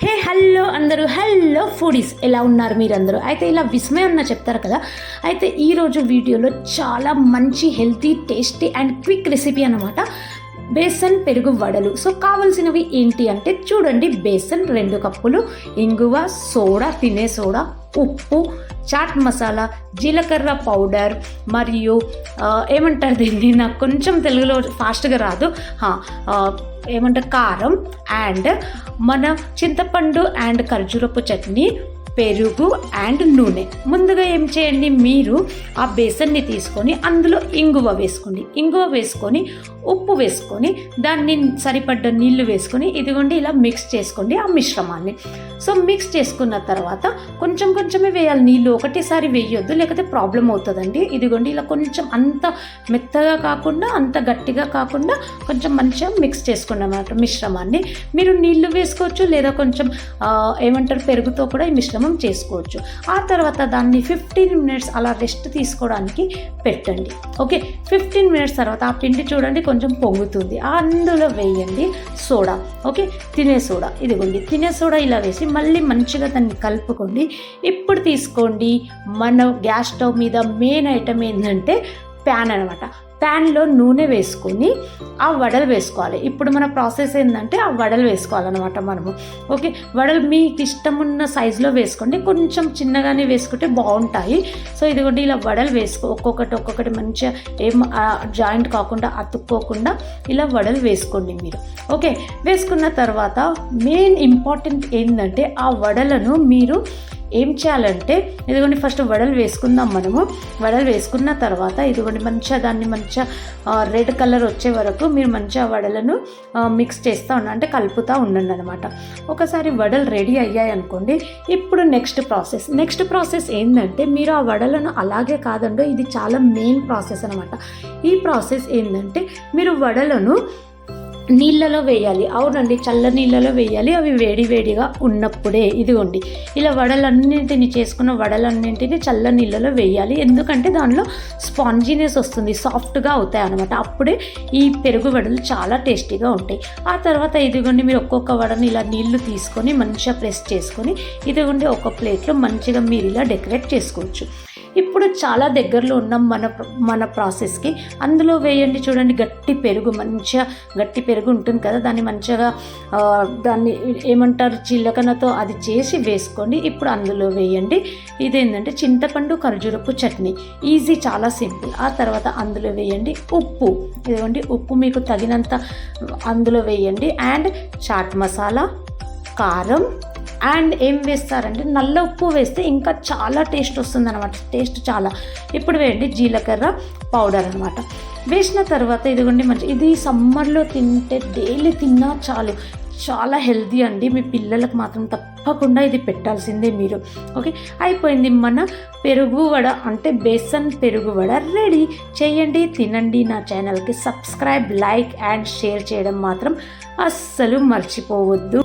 హే hello అందరూ hello foodies. ఎలా ఉన్నారు మీరందరూ? అయితే ఇలా విస్మయం అన్న చెప్తారు కదా అయితే ఈరోజు వీడియోలో చాలా మంచి healthy tasty and quick recipe అన్నమాట. బేసన్ పెరుగు వడలు. సో కావాల్సినవి ఏంటి అంటే చూడండి బేసన్ రెండు కప్పులు ఇంగువ సోడా తినే సోడా ఉప్పు చాట్ మసాలా జీలకర్ర పౌడర్ మరియు ఏమంటారు దీన్ని? నాకు కొంచెం తెలుగులో ఫాస్ట్గా రాదు. ఏమంటారు? కారం అండ్ మన చింతపండు అండ్ ఖర్జూరపు చట్నీ పెరుగు అండ్ నూనె. ముందుగా ఏం చేయండి మీరు? ఆ బేసన్ని తీసుకొని అందులో ఇంగువ వేసుకోండి. ఇంగువ వేసుకొని ఉప్పు వేసుకొని దాన్ని సరిపడ్డ నీళ్ళు వేసుకొని ఇదిగోండి ఇలా మిక్స్ చేసుకోండి ఆ మిశ్రమాన్ని. సో మిక్స్ చేసుకున్న తర్వాత కొంచెం కొంచెమే వేయాలి. నీళ్ళు ఒకటేసారి వేయొద్దు లేకపోతే ప్రాబ్లం అవుతుందండి. ఇదిగోండి ఇలా కొంచెం అంత మెత్తగా కాకుండా అంత గట్టిగా కాకుండా కొంచెం మంచిగా మిక్స్ చేసుకోండి అన్నమాట మిశ్రమాన్ని. మీరు నీళ్ళు వేసుకోవచ్చు లేదా కొంచెం ఏమంటారు పెరుగుతో కూడా ఈ మిశ్రమం చేసుకోవచ్చు. ఆ తర్వాత దాన్ని ఫిఫ్టీన్ మినిట్స్ అలా రెస్ట్ తీసుకోవడానికి పెట్టండి. ఓకే ఫిఫ్టీన్ మినిట్స్ తర్వాత ఆ పిండి చూడండి కొంచెం పొంగుతుంది. అందులో వేయండి సోడా. ఓకే తినే సోడా. ఇదిగోండి. తినే సోడా ఇలా వేసి మళ్ళీ మంచిగా దాన్ని కలుపుకోండి. ఇప్పుడు తీసుకోండి. మన గ్యాస్ స్టవ్ మీద మెయిన్ ఐటమ్ ఏంటంటే ప్యాన్ అనమాట ప్యాన్లో నూనె వేసుకొని ఆ వడలు వేసుకోవాలి. ఇప్పుడు మన ప్రాసెస్ ఏంటంటే ఆ వడలు వేసుకోవాలన్నమాట మనము. ఓకే వడలు మీకు ఇష్టం ఉన్న సైజులో వేసుకోండి. కొంచెం చిన్నగానే వేసుకుంటే బాగుంటాయి. సో ఇదిగోండి ఇలా వడలు వేసుకో ఒక్కొక్కటి ఒక్కొక్కటి మంచిగా ఏం జాయింట్ కాకుండా అతుక్కోకుండా ఇలా వడలు వేసుకోండి మీరు. ఓకే వేసుకున్న తర్వాత మెయిన్ ఇంపార్టెంట్ ఏంటంటే ఆ వడలను మీరు ఏం చేయాలంటే ఇదిగోండి ఫస్ట్ వడలు వేసుకుందాం మనము. వడలు వేసుకున్న తర్వాత ఇదిగోండి మంచిగా దాన్ని మంచిగా రెడ్ కలర్ వచ్చే వరకు మీరు మంచిగా వడలను మిక్స్ చేస్తూ ఉండండి. అంటే కలుపుతూ ఉండండి అనమాట ఒకసారి వడలు రెడీ అయ్యాయి అనుకోండి. ఇప్పుడు నెక్స్ట్ ప్రాసెస్. నెక్స్ట్ ప్రాసెస్ ఏంటంటే మీరు ఆ వడలను అలాగే కాదండి ఇది చాలా మెయిన్ ప్రాసెస్ అనమాట ఈ ప్రాసెస్ ఏంటంటే మీరు వడలను నీళ్ళలో వేయాలి. అవునండి చల్ల నీళ్ళలో వేయాలి. అవి వేడి వేడిగా ఉన్నప్పుడే ఇదిగోండి. ఇలా వడలన్నింటిని చేసుకున్న వడలన్నింటినీ చల్ల నీళ్ళలో వేయాలి. ఎందుకంటే దానిలో స్పాంజినెస్ వస్తుంది సాఫ్ట్గా అవుతాయి అనమాట అప్పుడే ఈ పెరుగు వడలు చాలా టేస్టీగా ఉంటాయి. ఆ తర్వాత ఇదిగోండి మీరు ఒక్కొక్క వడని ఇలా నీళ్ళు తీసుకొని మంచిగా ప్రెస్ చేసుకొని ఇదిగోండి ఒక ప్లేట్లో మంచిగా మీరు ఇలా డెకరేట్ చేసుకోవచ్చు. ఇప్పుడు చాలా దగ్గరలో ఉన్నాం మన మన ప్రాసెస్కి అందులో వేయండి చూడండి గట్టి పెరుగు మంచిగా గట్టి పెరుగు ఉంటుంది కదా దాన్ని మంచిగా దాన్ని ఏమంటారు చిల్లకనతో అది చేసి వేసుకోండి. ఇప్పుడు అందులో వేయండి. ఇదేంటంటే చింతపండు ఖర్జూరపు చట్నీ. ఈజీ చాలా సింపుల్. ఆ తర్వాత అందులో వేయండి ఉప్పు. ఇదిగోండి ఉప్పు మీకు తగినంత అందులో వేయండి. అండ్ చాట్ మసాలా కారం అండ్ ఏం వేస్తారంటే నల్ల ఉప్పు వేస్తే ఇంకా చాలా టేస్ట్ వస్తుంది అనమాట టేస్ట్ చాలా. ఇప్పుడు వేయండి జీలకర్ర పౌడర్ అనమాట వేసిన తర్వాత ఇదిగోండి మంచి ఇది సమ్మర్లో తింటే డైలీ తిన్నా చాలు. చాలా హెల్తీ అండి. మీ పిల్లలకు మాత్రం తప్పకుండా ఇది పెట్టాల్సిందే మీరు. ఓకే అయిపోయింది మన పెరుగు వడ. అంటే బేసన్ పెరుగు వడ రెడీ. చేయండి తినండి. నా ఛానల్కి సబ్స్క్రైబ్ లైక్ అండ్ షేర్ చేయడం మాత్రం అస్సలు మర్చిపోవద్దు.